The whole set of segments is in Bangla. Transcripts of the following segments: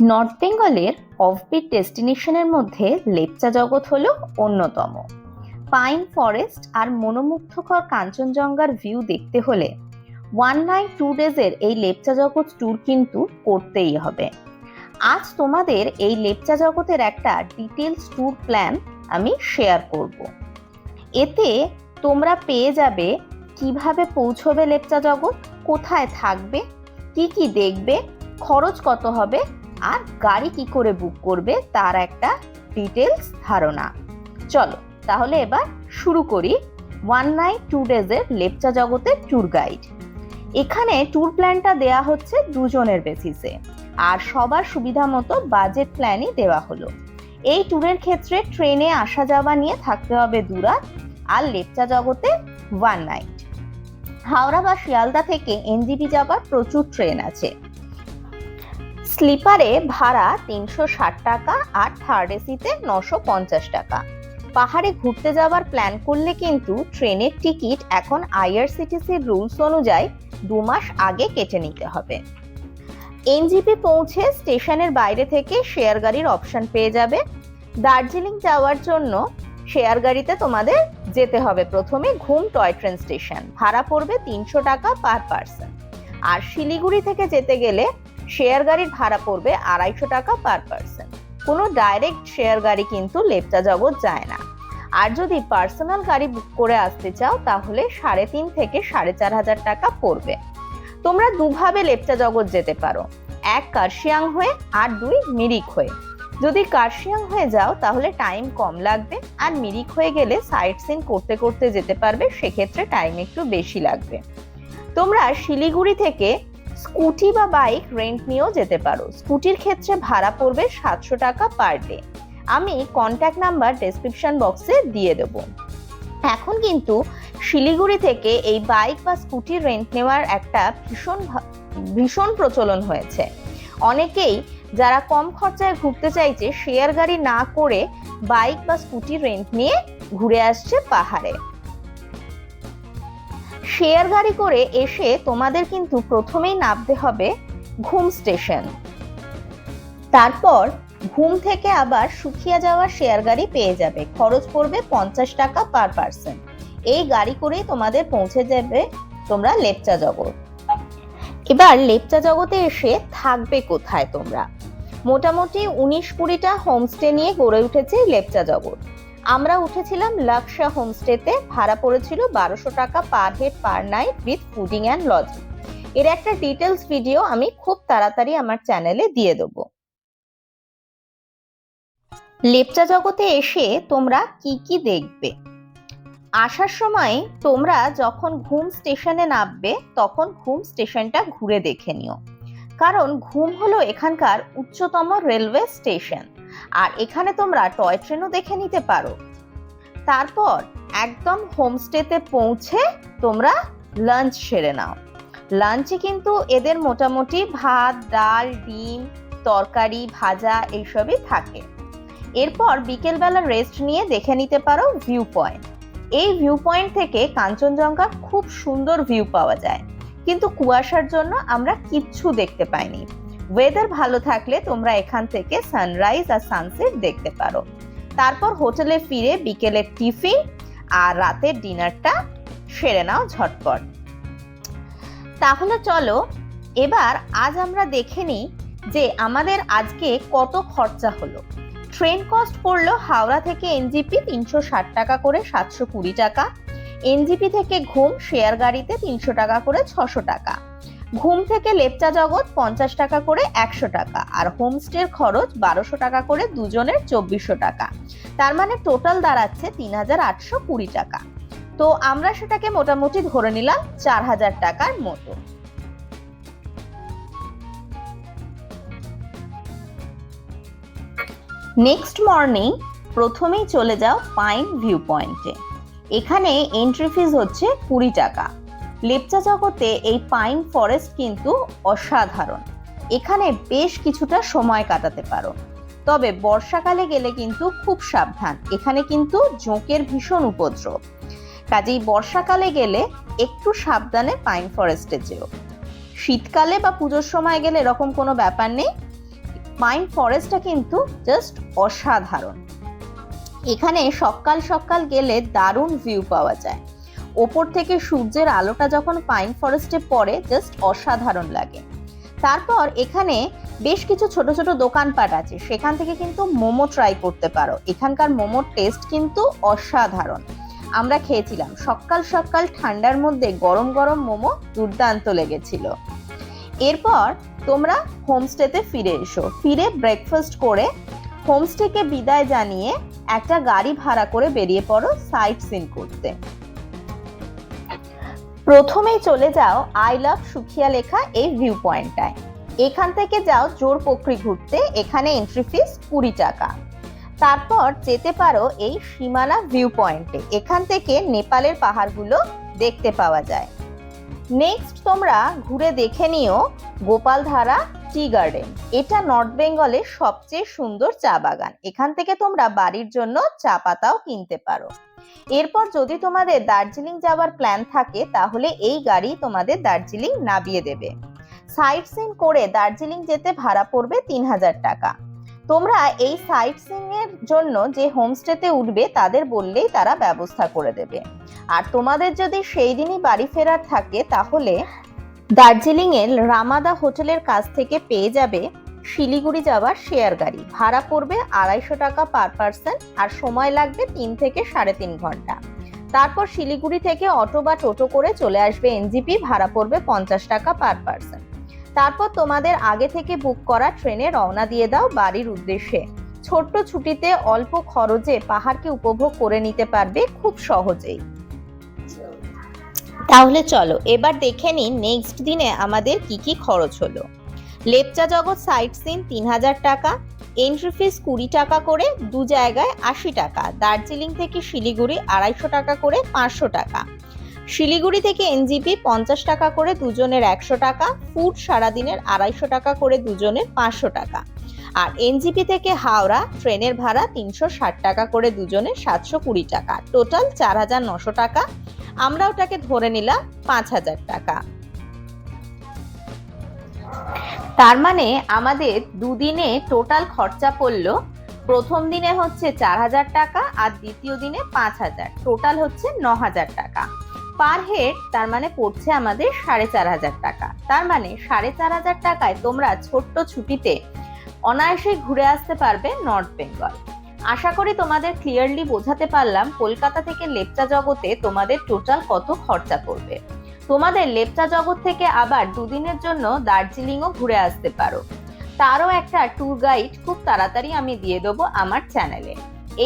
নর্থ বেঙ্গলের অফবিট ডেস্টিনেশনের মধ্যে লেপচা জগৎ হলো অন্যতম। পাইন ফরেস্ট আর মনোমুগ্ধকর কাঞ্চনজঙ্ঘার ভিউ দেখতে হলে ওয়ান নাইট টু ডেজের এই লেপচা জগৎ ট্যুর কিন্তু করতেই হবে। আজ তোমাদের এই লেপচা জগতের একটা ডিটেলস ট্যুর প্ল্যান আমি শেয়ার করব। এতে তোমরা পেয়ে যাবে কীভাবে পৌঁছবে লেপচা জগৎ, কোথায় থাকবে, কি কি দেখবে, খরচ কত হবে আর গাড়ি কি করে বুক করবে তার একটা ডিটেলস ধারণা। চলো, তাহলে এবার শুরু করি ওয়ান নাইট টু ডেজের লেপচা জগতের ট্যুর গাইড এখানে ট্যুর প্ল্যানটা দেয়া হচ্ছে দুজনের বেসিসে আর সবার সুবিধা মতো বাজেট প্ল্যানই দেওয়া হলো। এই ট্যুরের ক্ষেত্রে ট্রেনে আসা যাওয়া নিয়ে থাকতে হবে দুরাত আর লেপচা জগতে ওয়ান নাইট হাওড়া বা শিয়ালদা থেকে এনজিপি যাবার প্রচুর ট্রেন আছে। স্লিপারে ভাড়া তিনশো ষাট টাকা আর থার্ড এসিতে নশো পঞ্চাশ টাকা। পাহাড়ে ঘুরতে যাওয়ার প্ল্যান করলে কিন্তু ট্রেনের টিকিট এখন আইআরসিটিসির রুলস অনুযায়ী দু মাস আগে কেটে নিতে হবে। এনজিপি পৌঁছে স্টেশনের বাইরে থেকে শেয়ার গাড়ির অপশন পেয়ে যাবে। দার্জিলিং যাওয়ার জন্য শেয়ার গাড়িতে তোমাদের যেতে হবে প্রথমে ঘুম টয় ট্রেন স্টেশন। ভাড়া পড়বে তিনশো টাকা পার পার্সন আর শিলিগুড়ি থেকে যেতে গেলে শেয়ার গাড়ির ভাড়া পড়বে আড়াইশো টাকা পার পার্সন কোনো ডাইরেক্ট শেয়ার গাড়ি কিন্তু লেপচা জগৎ যায় না। আর যদি পার্সোনাল গাড়ি বুক করে আসতে চাও, তাহলে সাড়ে তিন থেকে সাড়ে চার হাজার টাকা পড়বে। তোমরা দুভাবে লেপচা জগৎ যেতে পারো। এক কার্শিয়াং হয়ে, আর দুই মিরিক হয়ে। যদি কার্শিয়াং হয়ে যাও, তাহলে টাইম কম লাগবে, আর মিরিক হয়ে গেলে সাইট সিন করতে করতে যেতে পারবে, সেক্ষেত্রে টাইম একটু বেশি লাগবে। তোমরা শিলিগুড়ি থেকে স্কুটি বা বাইক রেন্ট নিয়েও যেতে পারো। স্কুটির ক্ষেত্রে ভাড়া পড়বে সাতশো টাকা পার ডে আমি কন্ট্যাক্ট নাম্বার ডেসক্রিপশন বক্সে দিয়ে দেব। এখন কিন্তু শিলিগুড়ি থেকে এই বাইক বা স্কুটি রেন্ট নেওয়ার একটা ভীষণ ভীষণ প্রচলন হয়েছে। অনেকেই যারা কম খরচায় ঘুরতে চাইছে শেয়ার গাড়ি না করে বাইক বা স্কুটি রেন্ট নিয়ে ঘুরে আসছে পাহাড়ে। শেয়ার গাড়ি করে এসে তোমাদের কিন্তু প্রথমেই নামতে হবে ঘুম স্টেশন। তারপর ঘুম থেকে আবার সুখিয়া যাওয়ার শেয়ার গাড়ি পেয়ে যাবে। খরচ পড়বে পঞ্চাশ টাকা পার পার্সন এই গাড়ি করেই তোমাদের পৌঁছে যাবে তোমরা লেপচা জগৎ। এবার লেপচা জগতে এসে থাকবে কোথায় তোমরা? মোটামুটি উনিশ কুড়িটা হোমস্টে নিয়ে গড়ে উঠেছে লেপচা জগৎ। আমরা উঠেছিলাম লাক্সা হোমস্টেতে। ভাড়া পড়েছিল বারোশো টাকা per head, per night with fooding and lodging এর একটা ডিটেলস ভিডিও আমি খুব তাড়াতাড়ি আমার চ্যানেলে দিয়ে দেবো। লেপচা জগতে এসে তোমরা কি কি দেখবে? আসার সময় তোমরা যখন ঘুম স্টেশনে নামবে, তখন ঘুম স্টেশনটা ঘুরে দেখে নিও। কারণ ঘুম হলো এখানকার উচ্চতম রেলওয়ে স্টেশন। আর এখানে তোমরা টয় ট্রেনও দেখে নিতে পারো। তারপর একদম হোমস্টেতে পৌঁছে তোমরা লাঞ্চ সেরে নাও। লাঞ্চে কিন্তু এদের মোটামুটি ভাত, ডাল, ডিম, তরকারি, ভাজা এইসবই থাকে। এরপর বিকেলবেলা রেস্ট নিয়ে দেখে নিতে পারো ভিউ পয়েন্ট এই ভিউ পয়েন্ট থেকে কাঞ্চনজঙ্ঘা খুব সুন্দর ভিউ পাওয়া যায়। কিন্তু কুয়াশার জন্য আমরা কিচ্ছু দেখতে পাইনি। ওয়েদার ভালো থাকলে তোমরা এখান থেকে সানরাইজ আর সানসেট দেখতে পারো। তারপর হোটেলে ফিরে বিকেলের টিফিন আর রাতের ডিনারটা সেরে নাও ঝটপট। তাহলে চলো, এবার আজ আমরা দেখে নিই যে আমাদের আজকে কত খরচা হলো। ট্রেন কস্ট পড়ল হাওড়া থেকে এনজিপি তিনশো ষাট টাকা করে সাতশো কুড়ি টাকা। এনজিপি থেকে ঘুম শেয়ার গাড়িতে তিনশো টাকা করে ছশো টাকা। ঘুম থেকে লেপচা জগৎ পঞ্চাশ টাকা করে একশো টাকা আর হোমস্টের খরচ বারোশো টাকা করে দুজনের চব্বিশশো টাকা। তার মানে টোটাল দাঁড়াচ্ছে তিন হাজার আটশো কুড়ি টাকা। তো আমরা সেটাকে মোটামুটি ধরে নিলাম চার হাজার টাকার মতো। নেক্সট মর্নিং প্রথমেই চলে যাও পাইন ভিউ পয়েন্টে এখানে এন্ট্রি ফিজ হচ্ছে কুড়ি টাকা। লেপচা জগতে এই পাইন ফরেস্ট কিন্তু অসাধারণ। এখানে বেশ কিছুটা সময় কাটাতে পারো। তবে বর্ষাকালে গেলে কিন্তু খুব সাবধান। এখানে কিন্তু জোঁকের ভীষণ উপদ্রব। কাজেই বর্ষাকালে গেলে একটু সাবধানে পাইন ফরেস্টে যেও। শীতকালে বা পুজোর সময় গেলে এরকম কোনো ব্যাপার নেই। পাইন ফরেস্টটা কিন্তু জাস্ট অসাধারণ। এখানে সকাল সকাল গেলে দারুণ ভিউ পাওয়া যায়। ওপর থেকে সূর্যের আলোটা যখন পাইন ফরেস্টে পড়ে জাস্ট অসাধারণ লাগে। তারপর এখানে বেশ কিছু ছোট ছোট দোকানপাট আছে। সেখান থেকে কিন্তু মোমো ট্রাই করতে পারো। এখানকার মোমোর টেস্ট কিন্তু অসাধারণ। আমরা খেয়েছিলাম। সকাল সকাল ঠান্ডার মধ্যে গরম গরম মোমো দুর্দান্ত লেগেছিল। এরপর তোমরা হোমস্টেতে ফিরে এসো। ফিরে ব্রেকফাস্ট করে হোমস্টেকে বিদায় জানিয়ে একটা গাড়ি ভাড়া করে বেরিয়ে পড়ো সাইট সিন করতে। প্রথমেই চলে যাও আই লাভ সুখিয়া লেখা এই ভিউ পয়েন্টটায় এখান থেকে যাও জোর পকরি ঘুরতে, এখানে এন্ট্রি ফিস কুড়ি টাকা। তারপর যেতে পারো এই সীমানা ভিউ পয়েন্টে এখান থেকে নেপালের পাহাড়গুলো দেখতে পাওয়া যায়। নেক্সট তোমরা ঘুরে দেখে নিও গোপালধারা টি গার্ডেন। এটা নর্থ বেঙ্গলের সবচেয়ে সুন্দর চা বাগান। এখান থেকে তোমরা বাড়ির জন্য চা পাতাও কিনতে পারো। এরপর যদি তোমাদের দার্জিলিং যাওয়ার প্ল্যান থাকে, তাহলে এই গাড়ি তোমাদের দার্জিলিং নামিয়ে দেবে। সাইট সিন করে দার্জিলিং যেতে ভাড়া পড়বে তিন হাজার টাকা। তোমরা এই সাইট সিং এর জন্য যে হোমস্টেতে উঠবে, তাদের বললেই তারা ব্যবস্থা করে দেবে। আর তোমাদের যদি সেই দিনই বাড়ি ফেরার থাকে, তাহলে দার্জিলিং এর রামাদা হোটেলের কাছ থেকে পেয়ে যাবে শিলিগুড়ি যাওয়ার শেয়ার গাড়ি। ভাড়া পড়বে আড়াইশো টাকা পার পার্সন আর সময় লাগবে তিন থেকে সাড়ে তিন ঘণ্টা। তারপর শিলিগুড়ি থেকে অটো বা টোটো করে চলে আসবে এনজিপি, ভাড়া পড়বে পঞ্চাশ টাকা পার পার্সন তারপর তোমাদের আগে থেকে বুক করা ট্রেনে রওনা দিয়ে দাও বাড়ির উদ্দেশ্যে। ছোট্ট ছুটিতে অল্প খরচে পাহাড়কে উপভোগ করে নিতে পারবে খুব সহজেই। তাহলে চলো, এবার দেখে নিন নেক্সট দিনে আমাদের কি কি খরচ হলো। লেপচা জগৎ সাইট সিন তিন হাজার টাকা এন্ট্রি ফিস কুড়ি টাকা করে, দু জায়গায় আশি টাকা, দার্জিলিং থেকে শিলিগুড়ি আড়াইশো টাকা করে, পাঁচশো টাকা। শিলিগুড়ি থেকে এনজিপি পঞ্চাশ টাকা করে, দুজনের একশো টাকা ফুড সারাদিনের আড়াইশো টাকা করে, দুজনের পাঁচশো টাকা। আর এনজিপি থেকে হাওড়া, ট্রেনের ভাড়া তিনশো ষাট টাকা করে দুজনে সাতশো কুড়ি টাকা। টোটাল চার হাজার নশো টাকা। আমরা ওটাকে ধরে নিলাম পাঁচ হাজার টাকা। তার মানে আমাদের দুদিনে টোটাল খরচা পড়ল, প্রথম দিনে হচ্ছে চার হাজার টাকা আর দ্বিতীয় দিনে পাঁচ হাজার। টোটাল হচ্ছে ন হাজার টাকা। পার হেড তার মানে পড়ছে আমাদের সাড়ে চার হাজার টাকা। তার মানে সাড়ে চার হাজার টাকায় তোমরা ছোট্ট ছুটিতে অনায়াসে ঘুরে আসতে পারবে নর্থ বেঙ্গল আশা করি তোমাদের ক্লিয়ারলি বোঝাতে পারলাম, কলকাতা থেকে লেপচা জগতে তোমাদের টোটাল কত খরচা পড়বে। তোমাদের লেপচা জগৎ থেকে আবার দুদিনের জন্য দার্জিলিংও ঘুরে আসতে পারো। তারও একটা ট্যুর গাইড খুব তাড়াতাড়ি আমি দিয়ে দেবো আমার চ্যানেলে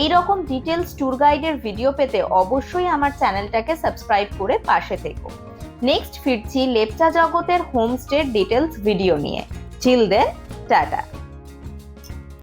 এই রকম ডিটেলস ট্যুর গাইডের ভিডিও পেতে অবশ্যই আমার চ্যানেলটাকে সাবস্ক্রাইব করে পাশে থেকো। নেক্সট ফিরছি লেপচা জগতের হোমস্টের ডিটেলস ভিডিও নিয়ে। Chill then ta ta.